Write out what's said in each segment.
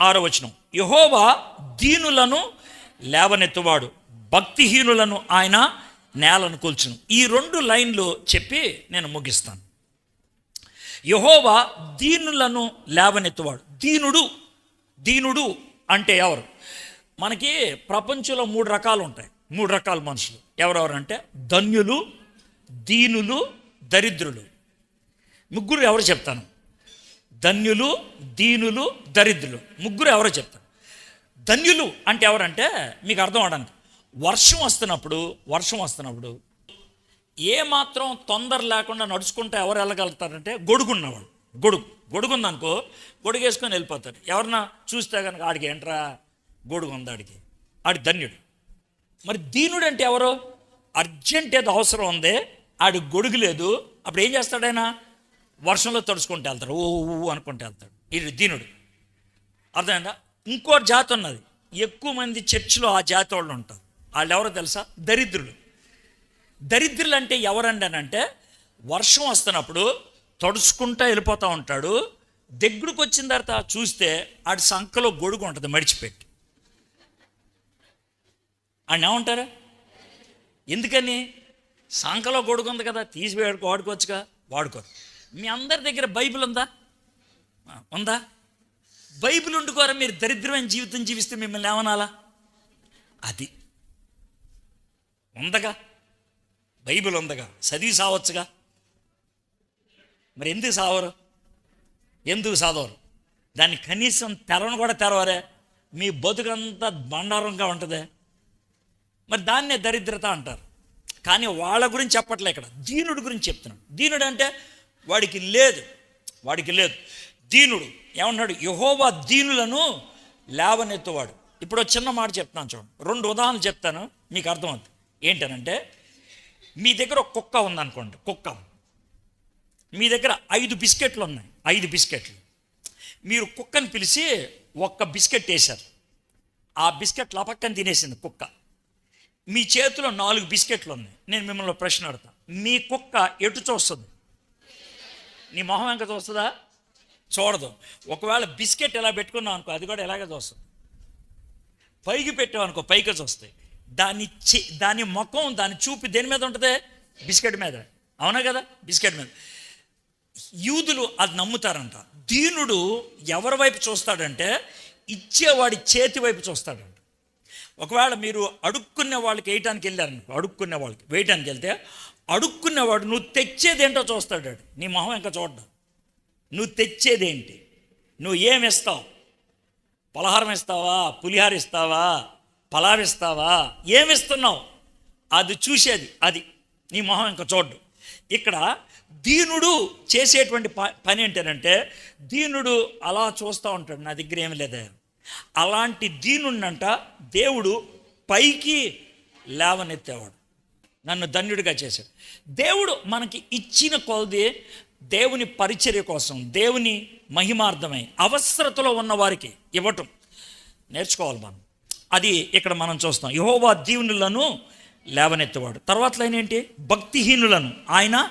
ఆరవచనం. యహోవా దీనులను లేవనెత్తువాడు భక్తిహీనులను ఆయన నేలను కూల్చును. ఈ రెండు లైన్లు చెప్పి నేను ముగిస్తాను. యహోవా దీనులను లేవనెత్తువాడు. దీనుడు దీనుడు అంటే ఎవరు? మనకి ప్రపంచంలో మూడు రకాలు ఉంటాయి. మూడు రకాల మనుషులు. ఎవరెవరు అంటే ధన్యులు దీనులు దరిద్రులు. ముగ్గురు ఎవరు చెప్తాను? ధన్యులు దీనులు దరిద్రులు. ముగ్గురు ఎవరో చెప్తారు. ధన్యులు అంటే ఎవరంటే మీకు అర్థం అవడానికి వర్షం వస్తున్నప్పుడు వర్షం వస్తున్నప్పుడు ఏ మాత్రం తొందర లేకుండా నడుచుకుంటే ఎవరు వెళ్ళగలుగుతారంటే గొడుగున్నవాడు గొడుగు. గొడుగు ఉందనుకో గొడుగు వేసుకొని వెళ్ళిపోతారు. ఎవరన్నా చూస్తే కనుక ఆడికి ఏంట్రా? గొడుగు ఉంది ఆడికి. ఆడి ధన్యుడు. మరి దీనుడు అంటే ఎవరు? అర్జెంట్ ఏదో అవసరం ఉంది ఆడి గొడుగు లేదు. అప్పుడు ఏం చేస్తాడైనా వర్షంలో తడుచుకుంటూ వెళ్తాడు. ఓ అనుకుంటూ వెళ్తాడు. ఇది దీనుడు. అర్థమైందా? ఇంకో జాతి ఉన్నది. ఎక్కువ మంది చర్చిలో ఆ జాతి వాళ్ళు ఉంటారు. వాళ్ళు ఎవరో తెలుసా? దరిద్రులు. దరిద్రులు అంటే ఎవరండి అని అంటే వర్షం వస్తున్నప్పుడు తడుచుకుంటా వెళ్ళిపోతూ ఉంటాడు. దగ్గరకు వచ్చిన తర్వాత చూస్తే ఆడి సంఖలో గొడుగు ఉంటుంది మడిచిపెట్టి. ఆయన ఏమంటారు? ఎందుకని? సంఖలో గొడుగు ఉంది కదా తీసి వాడుకోవచ్చుగా? వాడుకోరు. మీ అందరి దగ్గర బైబిల్ ఉందా? ఉందా? బైబిల్ ఉండుకోరా మీరు దరిద్రమైన జీవితం జీవిస్తే మిమ్మల్ని ఏమనాలా అది. ఉందగా. బైబిల్ ఉందగా. చదివి సావచ్చుగా. మరి ఎందుకు సావరు? ఎందుకు సాదవరు? దాన్ని కనీసం తెరవను కూడా తెరవరే. మీ బతుకంతా బండారంగా ఉంటుంది. మరి దాన్నే దరిద్రత అంటారు. కానీ వాళ్ళ గురించి చెప్పట్లే ఇక్కడ. దీనుడి గురించి చెప్తున్నాడు దీనుడు అంటే వాడికి లేదు. వాడికి లేదు. దీనుడు ఏమన్నాడు యహోవా దీనులను లేవనెత్తువాడు. ఇప్పుడు చిన్న మాట చెప్తున్నాను చూడండి. రెండు ఉదాహరణలు చెప్తాను మీకు అర్థమవుతుంది. ఏంటనంటే మీ దగ్గర ఒక కుక్క ఉందనుకోండి. కుక్క. మీ దగ్గర ఐదు బిస్కెట్లు ఉన్నాయి. ఐదు బిస్కెట్లు. మీరు కుక్కని పిలిచి ఒక్క బిస్కెట్ వేశారు. ఆ బిస్కెట్ లపక్కన తినేసింది కుక్క. మీ చేతిలో నాలుగు బిస్కెట్లు ఉన్నాయి. నేను మిమ్మల్ని ప్రశ్న అడతా మీ కుక్క ఎటు చూస్తుంది? నీ మొహం ఇంకా చూస్తుందా? చూడదు. ఒకవేళ బిస్కెట్ ఎలా పెట్టుకున్నావు అనుకో అది కూడా ఎలాగ చూస్తుంది. పైకి పెట్టావు అనుకో పైకి చూస్తాయి. దాని చి దాని ముఖం దాని చూపి దేని మీద ఉంటుంది? బిస్కెట్ మీద. అవునా కదా? బిస్కెట్ మీద. యూదులు అది నమ్ముతారంట. దీనుడు ఎవరి వైపు చూస్తాడంటే ఇచ్చేవాడి చేతి వైపు చూస్తాడంట. ఒకవేళ మీరు అడుక్కునే వాళ్ళకి వేయటానికి వెళ్ళారు అడుక్కునే వాళ్ళకి వేయటానికి వెళ్తే అడుక్కునేవాడు నువ్వు తెచ్చేదేంటో చూస్తాడు నీ మొహం ఇంకా చూడ్డం. నువ్వు తెచ్చేదేంటి? నువ్వు ఏమిస్తావు పలహారం ఇస్తావా? పులిహార ఇస్తావా? పలావ్ ఇస్తావా? ఏమి ఇస్తున్నావు? అది చూసేది అది నీ మొహం ఇంకా చూడ్డు. ఇక్కడ దీనుడు చేసేటువంటి ప పని ఏంటంటే దీనుడు అలా చూస్తూ ఉంటాడు నా దగ్గర ఏమి లేదా అలాంటి దీనుండంట దేవుడు పైకి లేవనెత్తేవాడు. నన్ను ధన్యుడిగా చేశాడు. దేవుడు మనకి ఇచ్చిన కొలది దేవుని పరిచర్య కోసం దేవుని మహిమార్థమై అవసరతలో ఉన్న వారికి ఇవ్వటం. నేర్చుకోవాలి మనం. అది ఇక్కడ మనం చూస్తాం. యహోవా దీవునులను లేవనెత్తేవాడు. తర్వాత లైన్ ఏంటి? భక్తిహీనులను. ఆయన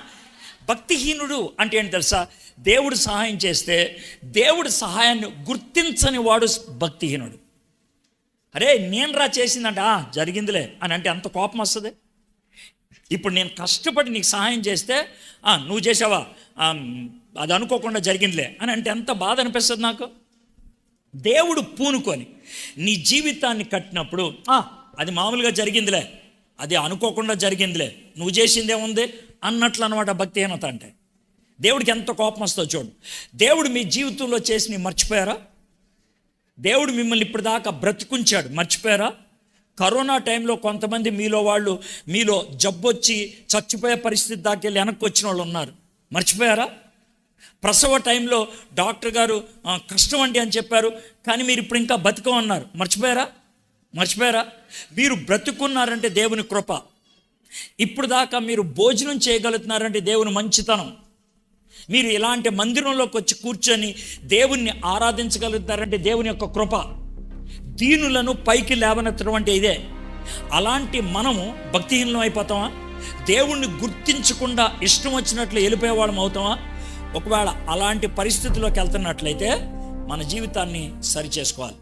భక్తిహీనుడు అంటే ఏంటి తెలుసా? దేవుడు సహాయం చేస్తే దేవుడి సహాయాన్ని గుర్తించని వాడు భక్తిహీనుడు. అరే నేను రా చేసిందంట "ఆ, జరిగిందిలే అని అంటే అంత కోపం వస్తుంది? ఇప్పుడు నేను కష్టపడి నీకు సహాయం చేస్తే "ఆ, నువ్వు చేసావా? అది అనుకోకుండా జరిగిందిలే అని అంటే ఎంత బాధ అనిపిస్తుంది నాకు? దేవుడు పూనుకొని నీ జీవితాన్ని కట్టినప్పుడు "ఆ, అది మామూలుగా జరిగిందిలే అది అనుకోకుండా జరిగిందిలే నువ్వు చేసిందేముంది? అన్నట్లు అనమాట భక్తిహీనత అంటే. దేవుడికి ఎంత కోపం వస్తుందో చూడు. దేవుడు మీ జీవితంలో చేసి మర్చిపోయారా? దేవుడు మిమ్మల్ని ఇప్పటిదాకా బ్రతికుంచాడు. మర్చిపోయారా? కరోనా టైంలో కొంతమంది మీలో వాళ్ళు మీలో జబ్బొచ్చి చచ్చిపోయే పరిస్థితి దాకా వెళ్ళి వెనక్కి వచ్చిన వాళ్ళు ఉన్నారు. మర్చిపోయారా? ప్రసవ టైంలో డాక్టర్ గారు కష్టం అండి అని చెప్పారు. కానీ మీరు ఇప్పుడు ఇంకా బతికం మర్చిపోయారా? మర్చిపోయారా? మీరు బ్రతుకున్నారంటే దేవుని కృప. ఇప్పుడు దాకా మీరు భోజనం చేయగలుగుతున్నారంటే దేవుని మంచితనం. మీరు ఇలాంటి మందిరంలోకి వచ్చి కూర్చొని దేవుణ్ణి ఆరాధించగలుగుతారంటే దేవుని యొక్క కృప. దీనులను పైకి లేవనెత్తడం అంటే ఇదే. అలాంటి మనము భక్తిహీనం అయిపోతామా? దేవుణ్ణి గుర్తించకుండా ఇష్టం వచ్చినట్లు వెళ్ళిపోయేవాళ్ళం అవుతామా? ఒకవేళ అలాంటి పరిస్థితిలోకి వెళ్తున్నట్లయితే మన జీవితాన్ని సరిచేసుకోవాలి.